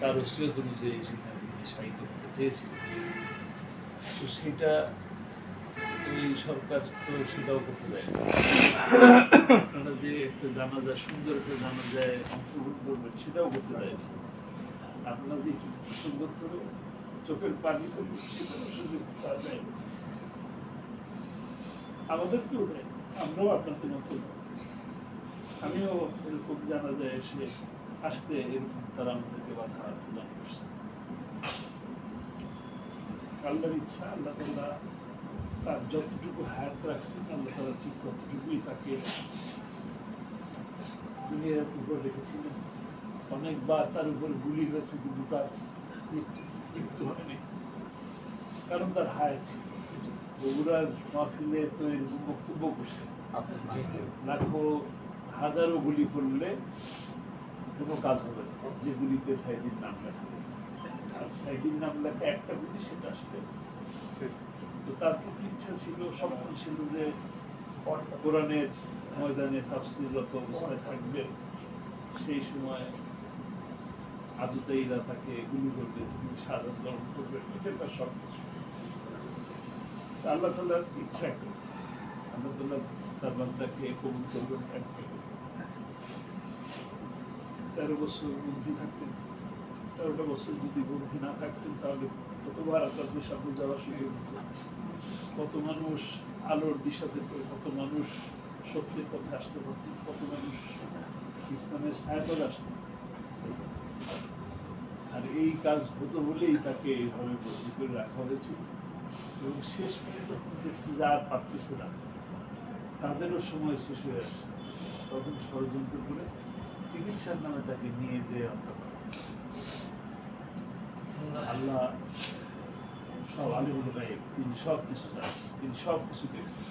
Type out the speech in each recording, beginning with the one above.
তার ওসিয়ত অনুযায়ী সেখানে তিনি সাহিত্য করতে চেয়েছিলেন তো সেটা এই সরকার তো সেটাও করতে দেয়। আপনারা যে একটা জানাজা, সুন্দর একটা জানাজায় অংশগ্রহণ করবেন, সেটাও করতে দেয় না আপনারা যে সুন্দর করে চোখের পানি করবেন সেটাও সুযোগ যায় না। আমাদেরকেও দেয় আমরাও আপনাদের মতো। আমিও এরকম জানা এসে আসতে এরকম তারা আমাদেরকে বাধা প্রদান করছে। আল্লাহর ইচ্ছা আল্লাহ তাল্লাহ তার যতটুকু হায়াত রাখছেন আল্লাহ তালা ঠিক ততটুকুই তাকে দুনিয়ার উপর রেখেছিলেন। অনেকবার তার উপর গুলি হয়েছে কিন্তু তার মৃত্যু হয়নি। কারণ তার হায়াত ছিল। বগুড়ার মাহফিলে তো এরকম বক্তব্য করছে লাখো হাজারো গুলি করলে কোনো কাজ হবে না। যে গুলিতে সাইদির নাম লেখা আর সাইদির নাম লেখা একটা গুলি, সেটা আসলে তো তার প্রতি ইচ্ছা ছিল, স্বপ্ন ছিল যে কোরআনের ময়দানে তাফসিরত অবস্থায় থাকবে। সেই সময় আজুতাইরা তাকে গুলি করবে, তিনি সাজা গ্রহণ করবে এটা তার স্বপ্ন। আল্লাহ তাল্লাহ ইচ্ছা করে আল্লাহ তাল্লাহ তার বান্দাকে কবুল করবেন তেরো বছর বন্ধি থাকতেন। তেরোটা বছর যদি বন্ধি না থাকতেন, তাহলে কতবার যাওয়ার সুযোগ কত মানুষ আলোর দিশা কত মানুষ সত্যের পথে আসতে কত মানুষ ইসলামের আর এই কাজ হতো বলেই তাকে এইভাবে বন্দী করে রাখা হয়েছিল। এবং শেষ পর্যন্ত দেখছি যে আর পারতেছে না। তাদেরও সময় শেষ হয়ে আসছে। তখন ষড়যন্ত্র করে চিকিৎসার নামে তাকে নিয়ে যেয়ে হত্যা আল্লাহ সব আলিমুল গায়েব তিনি সব কিছু জানেন তিনি সব কিছু দেখছেন।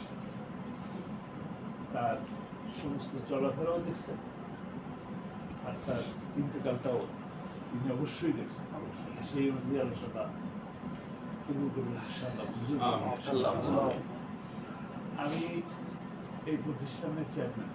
তার সমস্ত চলাফেরাও দেখছেন। আর তার ইন্তেকালটাও তিনি অবশ্যই দেখছেন। অবশ্যই। সেই অনুযায়ী আলোচনা আমি এই প্রতিষ্ঠানের চেয়ারম্যান